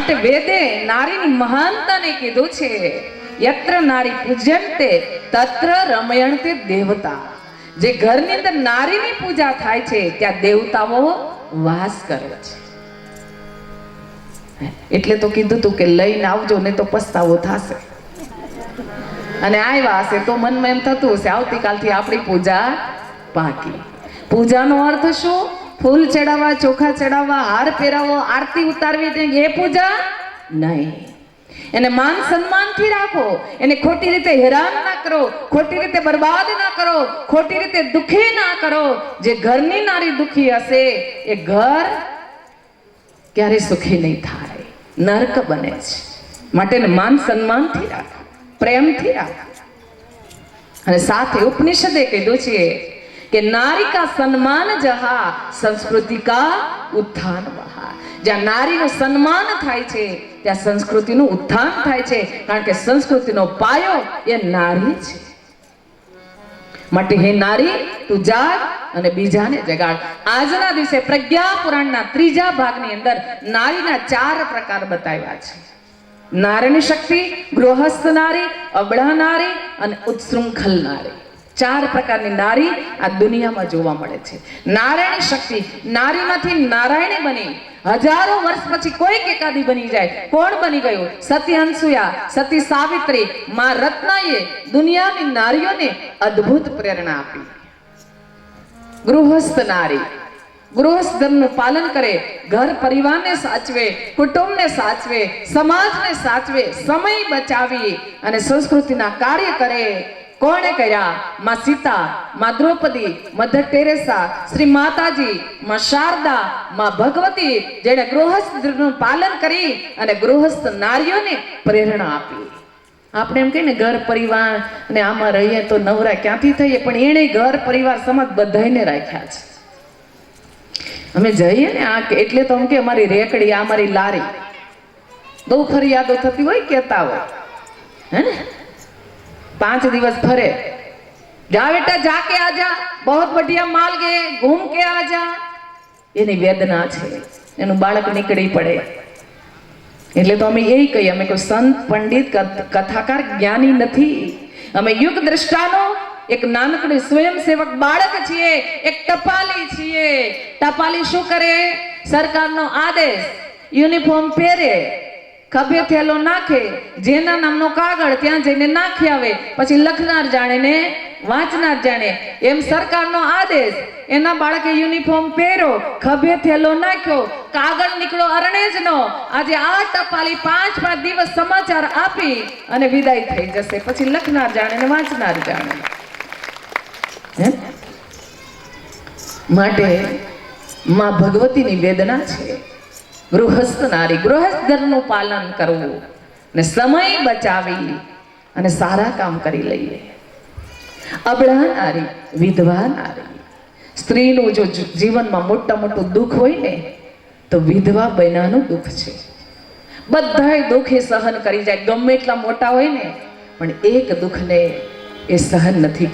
માટે વેદે નારીની મહાનતાને કીધું છે. યત્ર નારી પૂજ્યંતે, તત્ર રમયણતે દેવતા. જે ઘરની અંદર નારીની પૂજા થાય છે, ત્યાં દેવતાઓ વાસ કરે છે. એટલે તો કીધું તું કે લઈને આવજો, ને તો પસ્તાવો થશે. અને આવ્યા હશે, તો મનમાં એમ થતું હશે, આવતીકાલથી આપણી પૂજા પાકી. પૂજાનો અર્થ શું? ફૂલ ચડાવવા, ચોખા ચડાવવા, હાર પહેરાવો, આરતી ઉતારવી એ પૂજા નહીં. એને માન સન્માનથી રાખો. એને ખોટી રીતે હેરાન ના કરો, ખોટી રીતે બરબાદ ના કરો, ખોટી રીતે દુખી ના કરો. જે ઘરની નારી દુખી હશે, એ ઘર ક્યારે સુખી નહીં થાય. નરક બને છે. માટે માન સન્માનથી રાખો, પ્રેમથી રાખો. અને સાથે ઉપનિષદે કીધું છે કે નારી કા સન્માન જહા, સંસ્કૃતિ કા ઉત્થાન વહા. જ્યાં નારીનું સન્માન થાય છે, ત્યાં સંસ્કૃતિનું ઉત્થાન થાય છે, કારણ કે સંસ્કૃતિનો પાયો એ નારી છે. માટે હે નારી, તું જાગ અને બીજાને જગાડ. આજના દિવસે પ્રજ્ઞા પુરાણના ત્રીજા ભાગની અંદર નારીના ચાર પ્રકાર બતાવ્યા છે. નારીની શક્તિ, ગૃહસ્થ નારી, અબળા નારી અને ઉત્સૃંખલ નારી. ચાર પ્રકારની નારી આ દુનિયામાં જોવા મળે છે. નારાયણ શક્તિ નારીમાંથી નારાયણી બની. હજારો વર્ષ પછી કોઈક એકાદી બની જાય. કોણ બની ગયું? સતી અનસુયા સતી સાવિત્રી, માં રત્નાએ દુનિયાની નારીઓને અદ્ભુત પ્રેરણા આપી. ગૃહસ્થ નારી. ગૃહસ્થ ધર્મનું પાલન કરે, ઘર પરિવારને સાચવે, કુટુંબને સાચવે, સમાજને સાચવે, સમય બચાવી અને સંસ્કૃતિના કાર્ય કરે. કોણે કર્યા? માં સીતા, માં દ્રૌપદી, મધર ટેરેસા, શ્રી માતાજી, માં શારદા, માં ભગવતી, જેણે ગૃહસ્થ ધર્મનું પાલન કરી અને ગૃહસ્થ નારીઓને પ્રેરણા આપી. આપણે એમ કહીએ ને, ઘર પરિવાર ને આમાં રહીએ તો નવરા ક્યાંથી થઈએ? પણ એણે ઘર પરિવાર સમાજ બધાને રાખ્યા છે. અમે જઈએ ને આ એટલે તો એમ કે અમારી રેકડી, આ અમારી લારી. બહુ ફરિયાદો થતી હોય કહેતા હોય? હે ને? પાંચ દિવસ ફરે. જા બેટા જા કે આજા, બહુત બઢિયા માલ કે, ઘૂમ કે આજા. એની વેદના છે, એનું બાળક નીકળી પડે. એટલે તો અમે એ કહીએ, અમે કોઈ સંત, પંડિત, કથ- કથાકાર, જ્ઞાની નથી. અમે યુગ દ્રષ્ટાનો એક નાનકડું સ્વયંસેવક બાળક છીએ, એક ટપાલી છીએ. ટપાલી શું કરે? સરકારનો આદેશ, યુનિફોર્મ પહેરે ખભે થેલો નાખે, જેના નામનો કાગળ ત્યાં જઈને નાખી આવે, પછી લખનાર જાણે ને વાંચનાર જાણે. એમ સરકારનો આદેશ. એના બાળકે યુનિફોર્મ પહેર્યો ખભે થેલો નાખ્યો, કાગળ નીકળો અરણેજનો. આજે આ ટપાલી પાંચ પાંચ દિવસ સમાચાર આપી અને વિદાય થઈ જશે. પછી લખનાર જાણે ને વાંચનાર જાણે? માટે માં ભગવતીની વેદના છે. ગૃહસ્થ નારી ગૃહસ્થ ઘરનું પાલન કરવું ને સમય બચાવી અને સારા કામ કરી લઈએ. અબળા નારી, વિધવા નારી, સ્ત્રીનું જો જીવનમાં મોટા મોટું દુઃખ હોય ને, તો વિધવા બહેનાનું દુઃખ છે. બધાય દુઃખ એ સહન કરી જાય. ગમે એટલા મોટા હોય ને, પણ એક દુઃખને એ સહન નથી